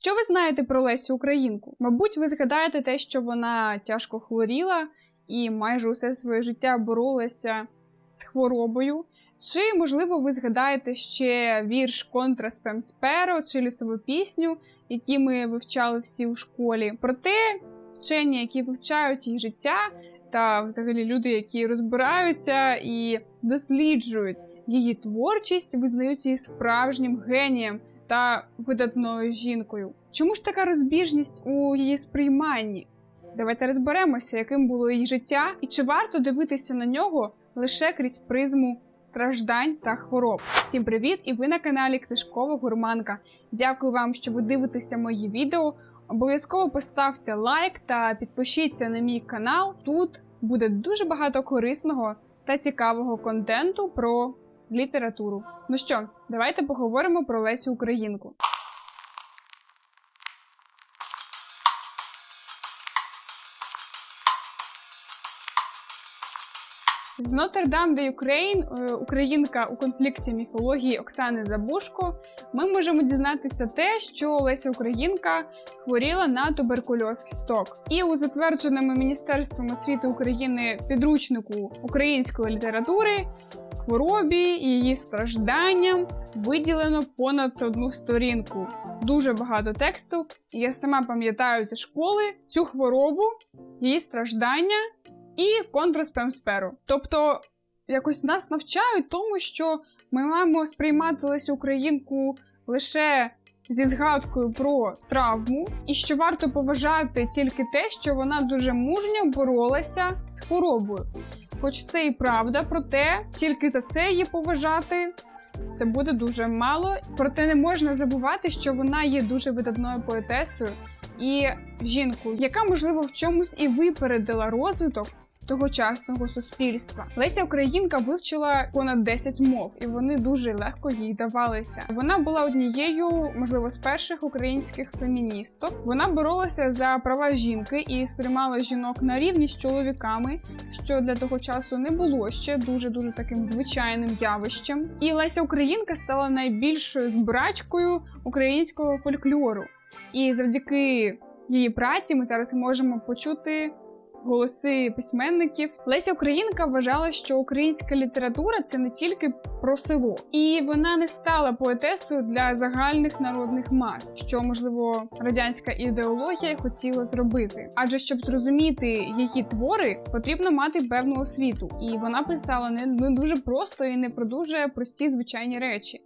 Що ви знаєте про Лесю Українку? Мабуть, ви згадаєте те, що вона тяжко хворіла і майже усе своє життя боролася з хворобою. Чи, можливо, ви згадаєте ще вірш Контра Спем Сперо чи лісову пісню, які ми вивчали всі у школі? Проте вчені, які вивчають її життя, та взагалі люди, які розбираються і досліджують її творчість, визнають її справжнім генієм та видатною жінкою. Чому ж така розбіжність у її сприйманні? Давайте розберемося, яким було її життя, і чи варто дивитися на нього лише крізь призму страждань та хвороб. Всім привіт! І ви на каналі Книжкова Гурманка. Дякую вам, що ви дивитеся мої відео. Обов'язково поставте лайк та підпишіться на мій канал. Тут буде дуже багато корисного та цікавого контенту про літературу. Ну що, давайте поговоримо про Лесю Українку. З Dame de Ukraine, е, українка у конфлікті міфології Оксани Забушко, ми можемо дізнатися те, що Леся Українка хворіла на туберкульоз кісток. І у затвердженому Міністерством освіти України підручнику української літератури хворобі і її стражданням виділено понад одну сторінку. Дуже багато тексту. Я сама пам'ятаю зі школи цю хворобу, її страждання і контрспемсперу. Тобто, якось нас навчають тому, що ми маємо сприймати Лесю Українку лише зі згадкою про травму, і що варто поважати тільки те, що вона дуже мужньо боролася з хворобою. Хоч це і правда, проте тільки за це її поважати. Це буде дуже мало, проте не можна забувати, що вона є дуже видатною поетесою і жінкою, яка можливо в чомусь і випередила розвиток тогочасного суспільства. Леся Українка вивчила понад 10 мов, і вони дуже легко їй давалися. Вона була однією, можливо, з перших українських феміністок. Вона боролася за права жінки і сприймала жінок на рівні з чоловіками, що для того часу не було ще дуже дуже таким звичайним явищем. І Леся Українка стала найбільшою збирачкою українського фольклору. І завдяки її праці ми зараз можемо почути голоси письменників. Леся Українка вважала, що українська література це не тільки про село, і вона не стала поетесою для загальних народних мас, що можливо радянська ідеологія хотіла зробити. Адже щоб зрозуміти її твори, потрібно мати певну освіту, і вона писала не, не дуже просто і не про дуже прості звичайні речі.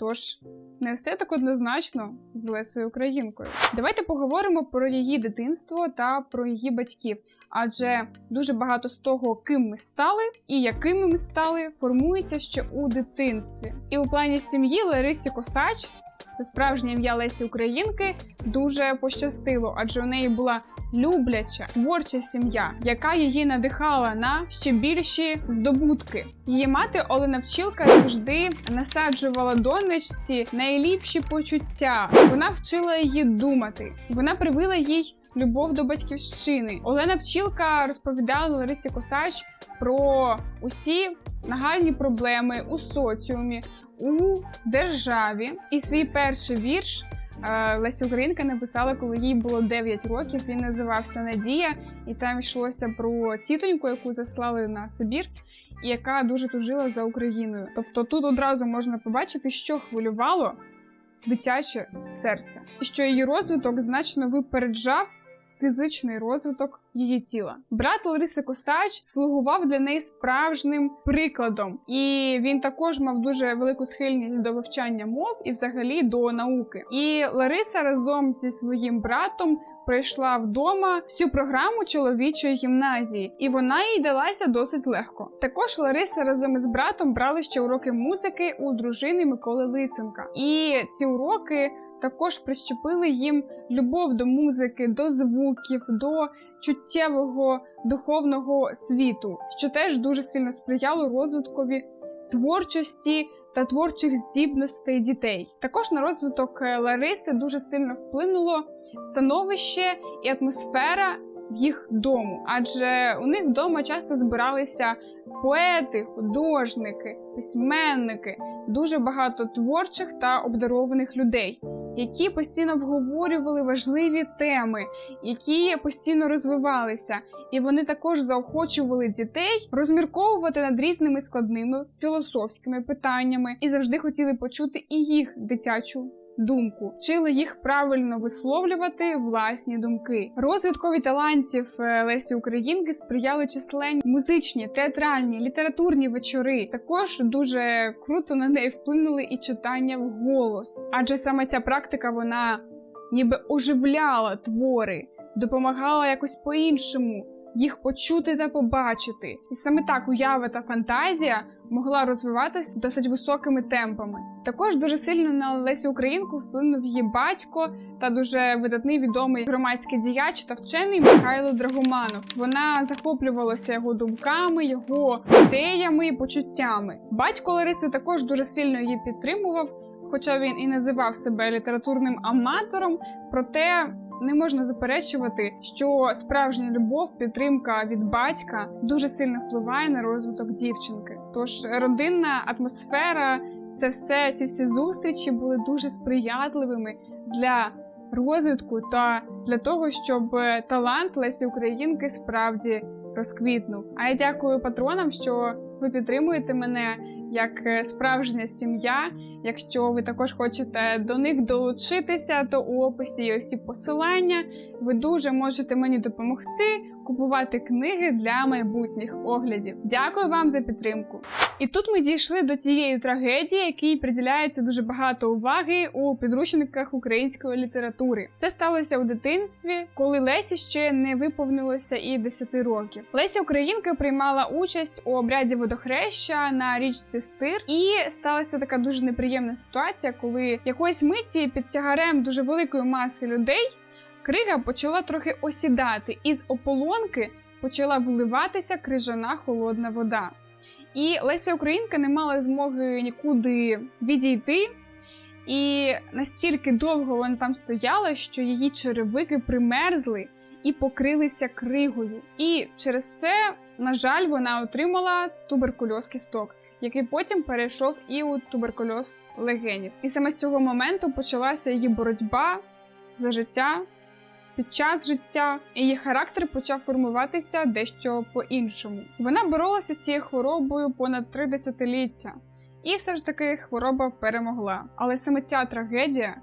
Тож не все так однозначно з Лесою Українкою. Давайте поговоримо про її дитинство та про її батьків, адже дуже багато з того, ким ми стали і якими ми стали, формується ще у дитинстві. І у плані сім'ї Ларисі Косач. Це справжнє ім'я Лесі Українки дуже пощастило, адже у неї була любляча творча сім'я, яка її надихала на ще більші здобутки. Її мати Олена Пчілка завжди насаджувала донечці найліпші почуття. Вона вчила її думати. Вона привила їй. Любов до батьківщини Олена Пчілка розповідала Ларисі Косач про усі нагальні проблеми у соціумі, у державі. І свій перший вірш е, Леся Українка написала, коли їй було 9 років. Він називався Надія, і там йшлося про тітоньку, яку заслали на Сибір, і яка дуже тужила за Україною. Тобто тут одразу можна побачити, що хвилювало дитяче серце, і що її розвиток значно випереджав фізичний розвиток її тіла. Брат Лариси Косач слугував для неї справжнім прикладом, і він також мав дуже велику схильність до вивчання мов і, взагалі, до науки. І Лариса разом зі своїм братом. Пройшла вдома всю програму чоловічої гімназії, і вона їй далася досить легко. Також Лариса разом із братом брали ще уроки музики у дружини Миколи Лисенка. І ці уроки також прищепили їм любов до музики, до звуків, до чуттєвого духовного світу, що теж дуже сильно сприяло розвиткові творчості та творчих здібностей дітей. Також на розвиток е, Лариси дуже сильно вплинуло становище і атмосфера їх дому, адже у них вдома часто збиралися поети, художники, письменники, дуже багато творчих та обдарованих людей які постійно обговорювали важливі теми, які постійно розвивалися, і вони також заохочували дітей розмірковувати над різними складними філософськими питаннями і завжди хотіли почути і їх дитячу. Думку вчили їх правильно висловлювати власні думки. Розвиткові талантів е, Лесі Українки сприяли численні музичні, театральні, літературні вечори. Також дуже круто на неї вплинули і читання вголос, адже саме ця практика вона ніби оживляла твори, допомагала якось по-іншому їх почути та побачити. І саме так уява та фантазія могла розвиватися досить високими темпами. Також дуже сильно на Лесю Українку вплинув її батько та дуже видатний відомий громадський діяч та вчений Михайло Драгоманов. Вона захоплювалася його думками, його ідеями і почуттями. Батько Лариси також дуже сильно її підтримував, хоча він і називав себе літературним аматором, проте. Не можна заперечувати, що справжня любов, підтримка від батька дуже сильно впливає на розвиток дівчинки. Тож родинна атмосфера, це все, ці всі зустрічі були дуже сприятливими для розвитку та для того, щоб талант Лесі Українки справді розквітнув. А я дякую патронам, що ви підтримуєте мене як е, справжня сім'я. Якщо ви також хочете до них долучитися, то у описі є усі посилання. Ви дуже можете мені допомогти купувати книги для майбутніх оглядів. Дякую вам за підтримку. І тут ми дійшли до тієї трагедії, якій приділяється дуже багато уваги у підручниках української літератури. Це сталося у дитинстві, коли Лесі ще не виповнилося і 10 років. Леся Українка приймала участь у обряді водохреща на річці Стир, і сталася така дуже неприємна ситуація, коли якоїсь миті під тягарем дуже великої маси людей крига почала трохи осідати, і з ополонки почала вливатися крижана холодна вода. І Леся Українка не мала змоги нікуди відійти, і настільки довго вона там стояла, що її черевики примерзли і покрилися кригою. І через це, на жаль, вона отримала туберкульоз кісток, який потім перейшов і у туберкульоз легенів. І саме з цього моменту почалася її боротьба за життя. Під час життя її характер почав формуватися дещо по-іншому. Вона боролася з цією хворобою понад три десятиліття, і все ж таки хвороба перемогла. Але саме ця трагедія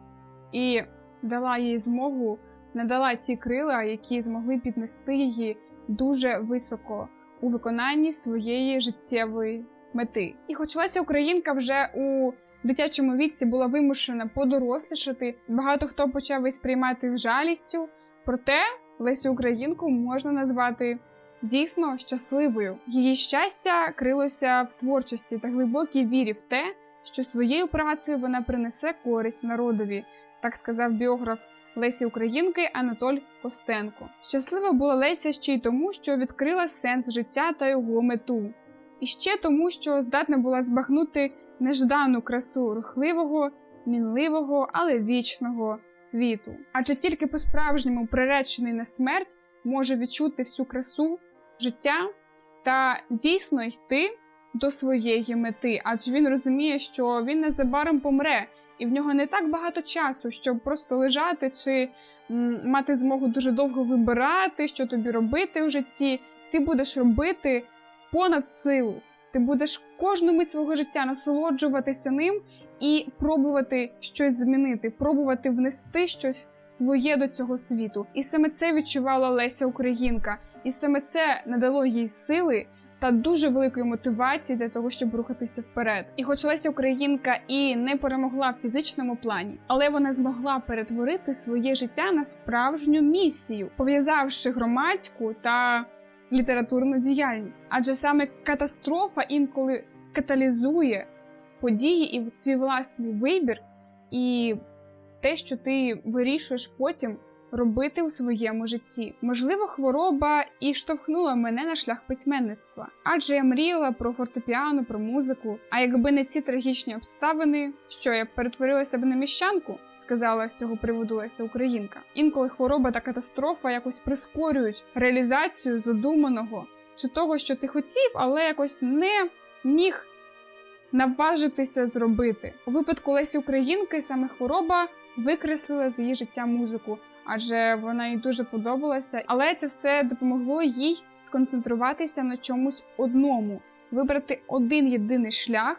і дала їй змогу, надала ті крила, які змогли піднести її дуже високо у виконанні своєї життєвої мети. І хоч Леся Українка вже у дитячому віці була вимушена подорослішати, багато хто почав її сприймати з жалістю. Проте Лесю Українку можна назвати дійсно щасливою. Її щастя крилося в творчості та глибокій вірі в те, що своєю працею вона принесе користь народові, так сказав біограф Лесі Українки Анатоль Костенко. Щаслива була Леся ще й тому, що відкрила сенс життя та його мету, і ще тому, що здатна була збагнути неждану красу рухливого, мінливого, але вічного світу. Адже тільки по-справжньому приречений на смерть може відчути всю красу життя та дійсно йти до своєї мети, адже він розуміє, що він незабаром помре, і в нього не так багато часу, щоб просто лежати чи м, мати змогу дуже довго вибирати, що тобі робити в житті. Ти будеш робити понад силу. Ти будеш кожну мить свого життя насолоджуватися ним і пробувати щось змінити, пробувати внести щось своє до цього світу. І саме це відчувала Леся Українка, і саме це надало їй сили. Та дуже великої мотивації для того, щоб рухатися вперед. І хоч Леся Українка і не перемогла в фізичному плані, але вона змогла перетворити своє життя на справжню місію, пов'язавши громадську та літературну діяльність. Адже саме катастрофа інколи каталізує події і твій власний вибір, і те, що ти вирішуєш потім робити у своєму житті. Можливо, хвороба і штовхнула мене на шлях письменництва, адже я мріяла про фортепіано, про музику. А якби не ці трагічні обставини, що я перетворилася б на міщанку, сказала з цього приводу Леся Українка. Інколи хвороба та катастрофа якось прискорюють реалізацію задуманого чи того, що ти хотів, але якось не міг наважитися зробити. У випадку Лесі Українки саме хвороба викреслила з її життя музику, адже вона їй дуже подобалася. Але це все допомогло їй сконцентруватися на чомусь одному, вибрати один єдиний шлях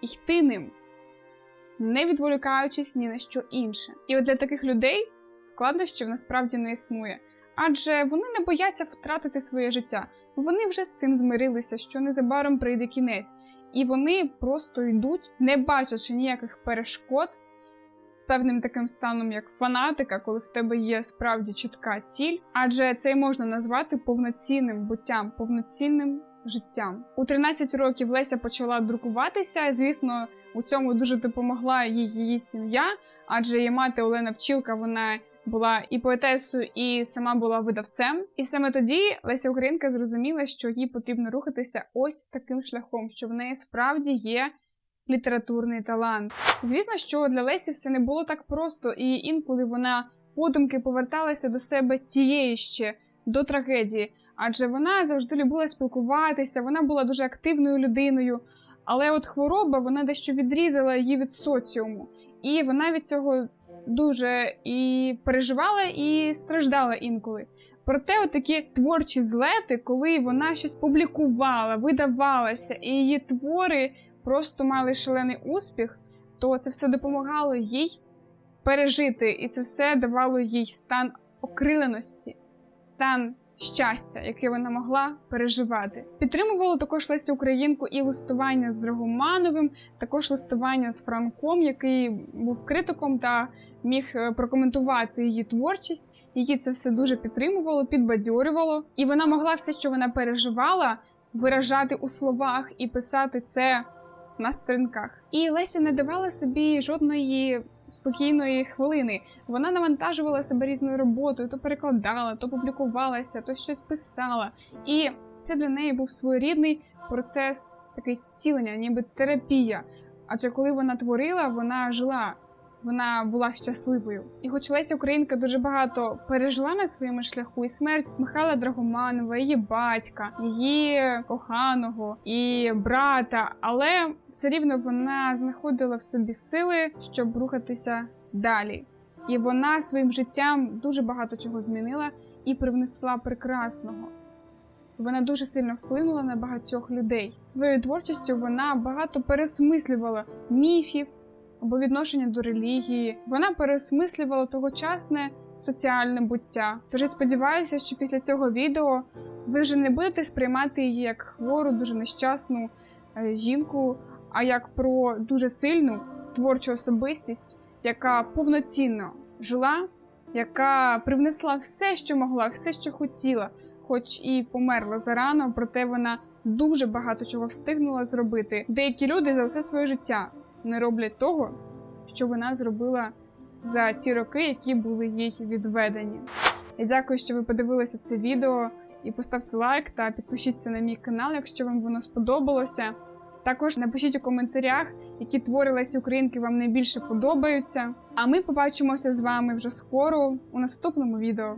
і йти ним, не відволікаючись ні на що інше. І от для таких людей складнощів насправді не існує, адже вони не бояться втратити своє життя. Вони вже з цим змирилися, що незабаром прийде кінець, і вони просто йдуть, не бачачи ніяких перешкод з певним таким станом, як фанатика, коли в тебе є справді чітка ціль, адже це й можна назвати повноцінним буттям, повноцінним життям. У 13 років Леся почала друкуватися. Звісно, у цьому дуже допомогла їй її сім'я, адже її мати Олена Пчілка, вона була і поетесою, і сама була видавцем. І саме тоді Леся Українка зрозуміла, що їй потрібно рухатися ось таким шляхом, що в неї справді є літературний талант. Звісно, що для Лесі все не було так просто, і інколи вона подумки поверталася до себе тієї ще до трагедії, адже вона завжди любила спілкуватися, вона була дуже активною людиною. Але от хвороба вона дещо відрізала її від соціуму, і вона від цього дуже і переживала, і страждала інколи. Проте, от такі творчі злети, коли вона щось публікувала, видавалася, і її твори просто мали шалений успіх, то це все допомагало їй пережити, і це все давало їй стан окриленості, стан щастя, яке вона могла переживати. Підтримувало також Лесю Українку і листування з Драгомановим, також листування з Франком, який був критиком та міг е, прокоментувати її творчість. Її це все дуже підтримувало, підбадьорювало, і вона могла все, що вона переживала, виражати у словах і писати це на сторінках. І Леся не давала собі жодної спокійної хвилини. Вона навантажувала себе різною роботою, то перекладала, то публікувалася, то щось писала. І це для неї був своєрідний процес такий зцілення, ніби терапія. Адже коли вона творила, вона жила. Вона була щасливою, і хоч Леся Українка дуже багато пережила на своєму шляху і смерть Михайла Драгоманова, її батька, її коханого і брата, але все рівно вона знаходила в собі сили, щоб рухатися далі. І вона своїм життям дуже багато чого змінила і привнесла прекрасного. Вона дуже сильно вплинула на багатьох людей. Своєю творчістю вона багато пересмислювала міфів або відношення до релігії. Вона пересмислювала тогочасне соціальне буття. Тож я сподіваюся, що після цього відео ви вже не будете сприймати її як хвору, дуже нещасну е, жінку, а як про дуже сильну творчу особистість, яка повноцінно жила, яка привнесла все, що могла, все, що хотіла, хоч і померла зарано, проте вона дуже багато чого встигнула зробити. Деякі люди за все своє життя не роблять того, що вона зробила за ті роки, які були їй відведені. Я дякую, що ви подивилися це відео і поставте лайк та підпишіться на мій канал, якщо вам воно сподобалося. Також напишіть у коментарях, які твори Лесі Українки вам найбільше подобаються. А ми побачимося з вами вже скоро у наступному відео.